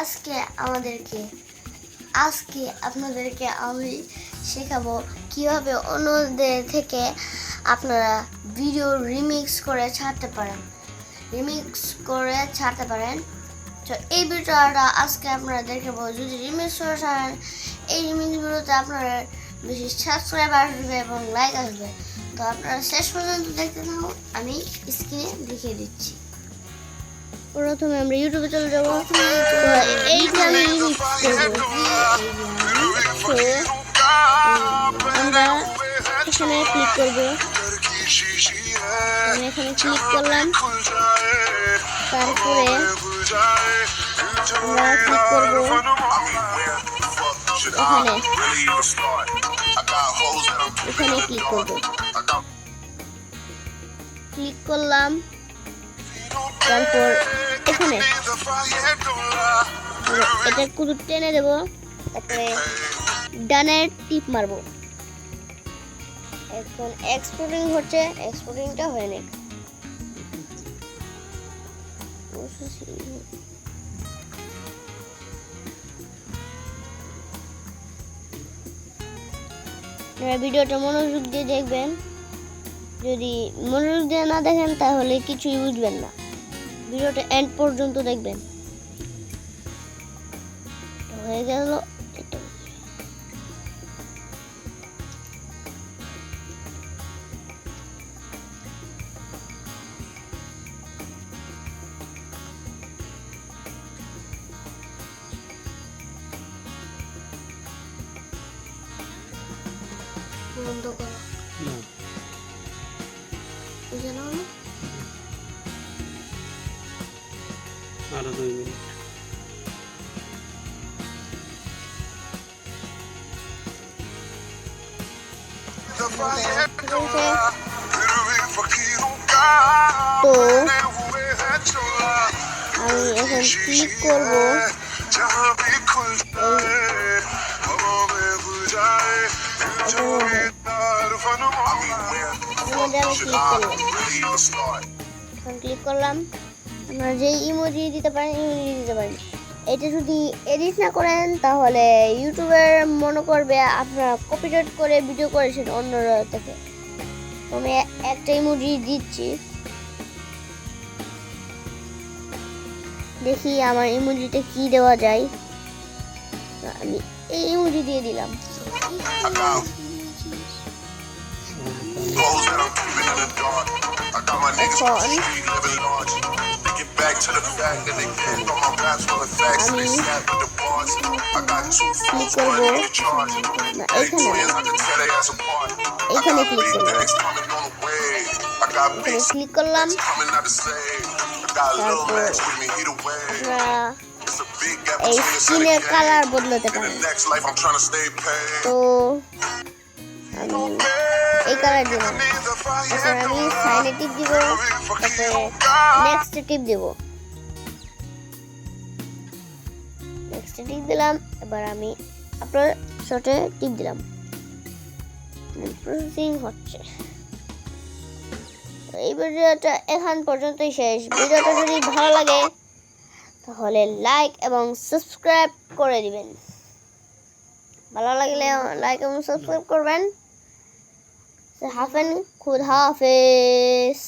আজকে আমাদেরকে, আজকে আপনাদেরকে আমি শেখাবো কীভাবে অন্যদের থেকে আপনারা ভিডিও রিমিক্স করে ছাড়তে পারেন। রিমিক্স করে ছাড়তে পারেন। তো এই ভিডিওটা আজকে আপনারা দেখাবো যদি রিমিক্স করে ছাড়েন, এই রিমিক্স ভিডিওতে আপনারা বেশি সাবস্ক্রাইব আসবে এবং লাইক আসবে। তো আপনারা শেষ পর্যন্ত দেখতে থাকুন, আমি স্ক্রিনে দেখিয়ে দিচ্ছি। প্রথমে আমরা ইউটিউবে চলে যাব। এইটা আমি আমরা এখানে ক্লিক করব। আমি এখানে ক্লিক করলাম। তারপরে আমরা ক্লিক করব এখানে। এখানে ক্লিক করব। ক্লিক করলাম। তারপর এখানে এটা কুদু টেনে দেবো তারপরে ডানের টিপ মারবো। এখন এক্সপোর্টিং হচ্ছে এক্সপোর্টিংটা হয়ে নেই। ভিডিওটা মনোযোগ দিয়ে দেখবেন। যদি মনোযোগ দিয়ে না দেখেন, তাহলে কিছুই বুঝবেন না। ভিডিওটা এন্ড পর্যন্ত দেখবেন। হয়ে গেল বন্ধ করো। বুঝে নাও না? আরও দুই মিনিট তো আমি এখন ক্লিক করব আমি ক্লিক করলাম আপনারা যে ইমোজি দিতে পারেন ইমোজি দিতে পারেন এটা যদি এডিট না করেন তাহলে ইউটিউবের মনে করবে আপনারা কপিরাইট করে ভিডিও করেছেন অন্য থেকে আমি একটা ইমোজি দিচ্ছি দেখি আমার ইমোজিতে কি দেওয়া যায় আমি এই ইমোজি দিয়ে দিলাম ক্লিক করব এখানে এখানে ক্লিক করব এখানে ক্লিক করলাম এই স্কিনের কালার বদলাতে পারেন তো আমি এই কালার দিলাম তারপর আমি সাইনে টিপ দিব, তারপরে নেক্সট টিপ দিব। নেক্সট টিপ দিলাম, এবার আমি আপনার শটে টিপ দিলাম। প্রসেসিং হচ্ছে। এই ভিডিওটা এখান পর্যন্তই শেষ। ভিডিওটা যদি ভালো লাগে, তাহলে লাইক এবং সাবস্ক্রাইব করে দিবেন। ভালো লাগলে লাইক এবং সাবস্ক্রাইব করবেন। হাফেন খুদ হাফেজ